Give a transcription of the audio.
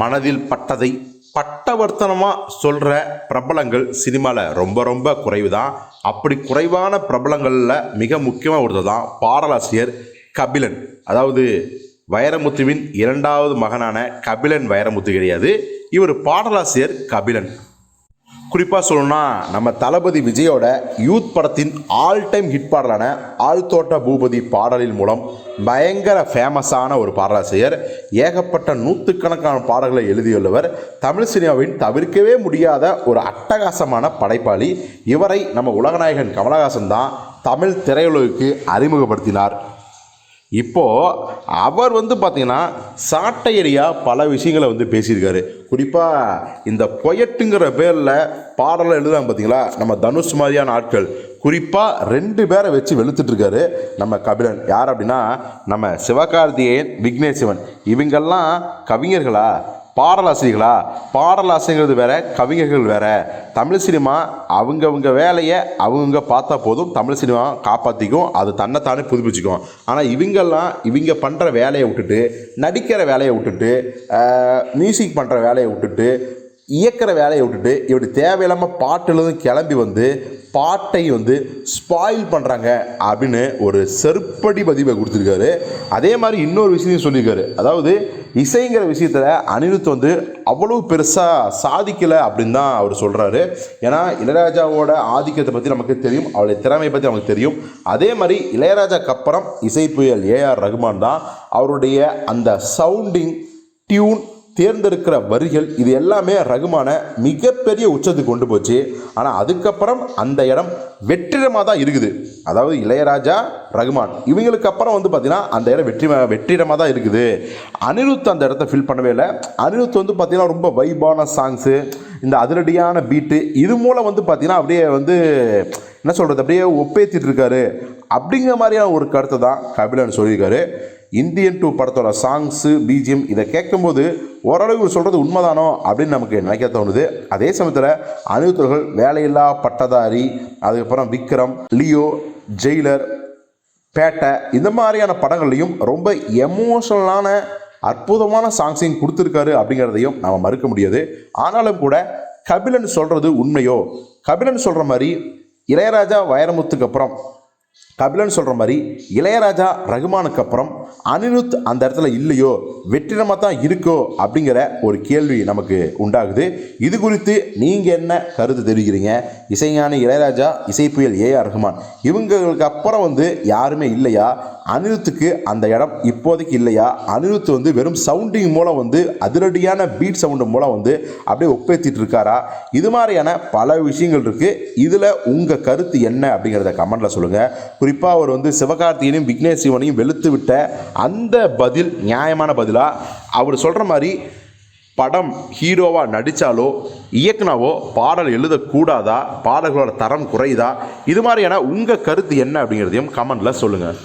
மனதில் பட்டதை பட்டவர்த்தனமாக சொல்கிற பிரபலங்கள் சினிமாவில் ரொம்ப ரொம்ப குறைவு தான் அப்படி குறைவான பிரபலங்களில் மிக முக்கியமாக ஒருத்தர் தான் பாடலாசிரியர் கபிலன். அதாவது வைரமுத்துவின் இரண்டாவது மகனான கபிலன் வைரமுத்து கிடையாது. இவர் பாடலாசிரியர் கபிலன். குறிப்பாக சொல்லணும்னா நம்ம தளபதி விஜயோட யூத் படத்தின் ஆல் டைம் ஹிட் பாடலான ஆழ்தோட்ட பூபதி பாடலின் மூலம் பயங்கர ஃபேமஸான ஒரு பாடலாசிரியர் ஏகப்பட்ட நூற்றுக்கணக்கான பாடல்களை எழுதியுள்ளவர். தமிழ் சினிமாவின் தவிர்க்கவே முடியாத ஒரு அட்டகாசமான படைப்பாளி. இவரை நம்ம உலகநாயகன் கமலஹாசன் தான் தமிழ் திரையுலகுக்கு அறிமுகப்படுத்தினார். இப்போது அவர் வந்து பார்த்திங்கன்னா சாட்டையடியாக பல விஷயங்களை வந்து பேசியிருக்காரு. குறிப்பாக இந்த பொயட்டுங்கிற பேரில் பாடலை எழுதுறாங்க பார்த்தீங்களா நம்ம தனுஷ் மாதிரியான ஆட்கள். குறிப்பாக ரெண்டு பேரை வச்சு வெளுத்துட்ருக்காரு நம்ம கபிலன். யார் அப்படின்னா நம்ம சிவகார்த்திகேயன் விக்னேஷ் சிவன். இவங்கெல்லாம் கவிஞர்களா? பாடலாசிரியர்களா? பாடலாசிரியர்கள் வேற கவிஞர்கள் வேற. தமிழ் சினிமா அவங்கவுங்க வேலையை அவங்கவுங்க பார்த்தா போதும். தமிழ் சினிமா காப்பாற்றிக்கும் அது தன்னைத்தானே புதுப்பிச்சுக்கும். ஆனால் இவங்கெல்லாம் இவங்க பண்ணுற வேலையை விட்டுட்டு நடிக்கிற வேலையை விட்டுட்டு மியூசிக் பண்ணுற வேலையை விட்டுட்டு இயக்கிற வேலையை விட்டுட்டு இப்படி தேவையில்லாமல் பாட்டுலேருந்து கிளம்பி வந்து பாட்டை வந்து ஸ்பாயில் பண்ணுறாங்க அப்படின்னு ஒரு செருப்படி பதிவை கொடுத்துருக்காரு. அதே மாதிரி இன்னொரு விஷயத்தையும் சொல்லியிருக்காரு. அதாவது இசைங்கிற விஷயத்தில் அனிருத் வந்து அவ்வளோ பெருசாக சாதிக்கலை அப்படின்னு தான் அவர் சொல்கிறாரு ஏன்னா இளையராஜாவோட ஆதிக்கத்தை பற்றி நமக்கு தெரியும் அவருடைய திறமையை பற்றி நமக்கு தெரியும். அதே மாதிரி இளையராஜாக்கு அப்புறம் இசை புயல் ஏஆர் ரகுமான் தான் அவருடைய அந்த சவுண்டிங் டியூன் தேர்ந்தெடுக்கிற வரிகள் இது எல்லாமே ரகுமான மிகப்பெரிய உச்சத்துக்கு கொண்டு போச்சு. ஆனால் அதுக்கப்புறம் அந்த இடம் வெற்றிடமாக தான் இருக்குது. அதாவது இளையராஜா ரகுமான் இவங்களுக்கு அப்புறம் வந்து பார்த்தீங்கன்னா அந்த இடம் வெற்றி வெற்றிடமாக தான் இருக்குது. அனிருத் அந்த இடத்த ஃபில் பண்ணவே இல்லை. அனிருத் வந்து பார்த்தீங்கன்னா ரொம்ப வைபான சாங்ஸு இந்த அதிரடியான பீட்டு இது மூலம் வந்து பார்த்தீங்கன்னா அப்படியே வந்து என்ன சொல்கிறது அப்படியே ஒப்பேத்திட்டு இருக்காரு. அப்படிங்கிற மாதிரியான ஒரு கருத்தை தான் கபிலன் சொல்லியிருக்காரு. இந்தியன் டூ படத்தோட சாங்ஸு பிஜிஎம் இதை கேட்கும்போது ஓரளவு இவர் சொல்கிறது உண்மைதானோ அப்படின்னு நமக்கு நினைக்க தோணுது. அதே சமயத்தில் அனிருத்தர்கள் வேலையில்லா பட்டதாரி அதுக்கப்புறம் விக்ரம் லியோ ஜெயிலர் பேட்டை இந்த மாதிரியான படங்கள்லையும் ரொம்ப எமோஷனலான அற்புதமான சாங்ஸையும் கொடுத்துருக்காரு அப்படிங்கிறதையும் நாம் மறுக்க முடியாது. ஆனாலும் கூட கபிலன் சொல்கிறது உண்மையோ? கபிலன் சொல்கிற மாதிரி இளையராஜா வைரமுத்துக்கு அப்புறம் கபிலன் சொல்கிற மாதிரி இளையராஜா ரகுமானுக்கு அப்புறம் அனிருத் அந்த இடத்துல இல்லையோ வெற்றிடமாக தான் இருக்கோ அப்படிங்கிற ஒரு கேள்வி நமக்கு உண்டாகுது. இது குறித்து நீங்கள் என்ன கருத்து தெரிவிக்கிறீங்க? இசைஞானி இளையராஜா இசைப்புயல் ஏஆர் ரகுமான் இவங்களுக்கு அப்புறம் வந்து யாருமே இல்லையா? அனிருத்துக்கு அந்த இடம் இப்போதைக்கு இல்லையா? அனிருத் வந்து வெறும் சவுண்டிங் மூலம் வந்து அதிரடியான பீட் சவுண்டு மூலம் வந்து அப்படியே ஒப்பேத்திட்டு இருக்காரா? இது மாதிரியான பல விஷயங்கள் இருக்குது இதில் உங்கள் கருத்து என்ன அப்படிங்கிறத கமெண்ட்டில் சொல்லுங்கள் குறிப்பாக அவர் வந்து சிவகார்த்திகனையும் விக்னேஷ் சிவனையும் வெளுத்து விட்ட அந்த பதில் நியாயமான பதிலாக அவர் சொல்கிற மாதிரி படம் ஹீரோவாக நடித்தாலோ இயக்குனாவோ பாடல் எழுதக்கூடாதா? பாடல்களோட தரம் குறையுதா? இது மாதிரியான உங்கள் கருத்து என்ன அப்படிங்கிறதையும் கமெண்ட்டில் சொல்லுங்கள்